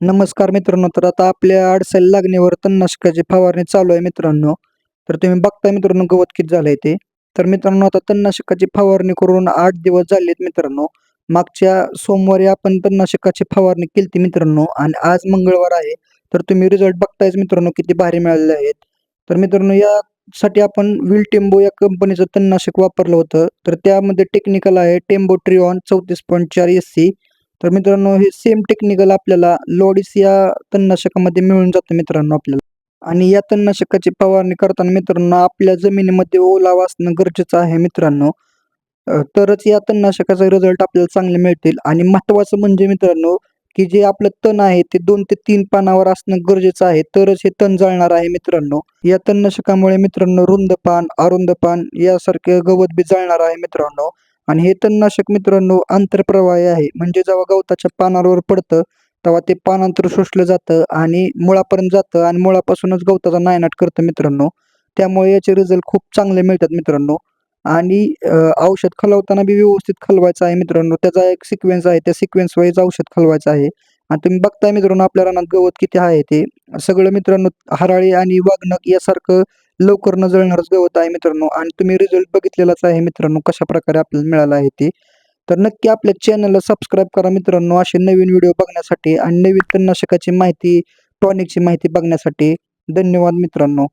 नमस्कार मित्रांनो तर आता आपल्या अडसायला लागण्यावर तणनाशकाची फवारणी चालू आहे मित्रांनो. तर तुम्ही बघताय मित्रांनो गवत किती झालंय ते. तर मित्रांनो आता तणनाशकाची फवारणी करून आठ दिवस झालेत मित्रांनो. मागच्या सोमवारी आपण तणनाशकाची फवारणी केली मित्रांनो आणि आज मंगळवार आहे. तर तुम्ही रिझल्ट बघतायच मित्रांनो किती भारी मिळालेले आहेत. तर मित्रांनो यासाठी आपण विल टेम्बो या कंपनीचं तणनाशक वापरलं होतं. तर त्यामध्ये टेक्निकल आहे टेम्बो ट्रिऑन चौतीस पॉईंट चार एस सी तर मित्रांनो हे सेम टेक्निकल आपल्याला लोडिस या तणनाशकामध्ये मिळून जातं मित्रांनो आपल्याला. आणि या तणनाशकाची फवारणी करताना मित्रांनो आपल्या जमिनीमध्ये ओलावा असणं गरजेचं आहे मित्रांनो. तरच या तणनाशकाचा रिझल्ट आपल्याला चांगले मिळतील. आणि महत्वाचं म्हणजे मित्रांनो की जे आपलं तण आहे ते दोन ते तीन पानावर असणं गरजेचं आहे. तरच हे तण जळणार आहे मित्रांनो. या तणनाशकामुळे मित्रांनो रुंद पान अरुंद पान यासारखे गवत बी जळणार आहे मित्रांनो. आणि हे तणनाशक मित्रांनो आंतरप्रवाही आहे. म्हणजे जेव्हा गवताच्या पानावर पडतं तेव्हा ते पानांतर शोषलं जातं आणि मुळापर्यंत जातं आणि मुळापासूनच गवताचा नायनाट करतं मित्रांनो. त्यामुळे याचे रिझल्ट खूप चांगले मिळतात मित्रांनो. आणि औषध खलवताना बी व्यवस्थित खलवायचं आहे मित्रांनो. त्याचा एक सिक्वेन्स आहे. त्या सिक्वेन्स वाईज औषध खलवायचं आहे. आणि तुम्ही बघताय मित्रांनो आपल्या रानात गवत किती आहे ते. सगळं मित्रांनो हराळी आणि वागणक यासारखं लवकर न जळणारच गवत आहे मित्रांनो. आणि तुम्ही रिझल्ट बघितलेलाच आहे मित्रांनो कशा प्रकारे आपल्याला मिळाला आहे ते. तर नक्की आपल्या चॅनलला सबस्क्राईब करा मित्रांनो असे नवीन व्हिडिओ बघण्यासाठी. आणि नवीन तणनाशकाची माहिती टॉनिकची माहिती बघण्यासाठी धन्यवाद मित्रांनो.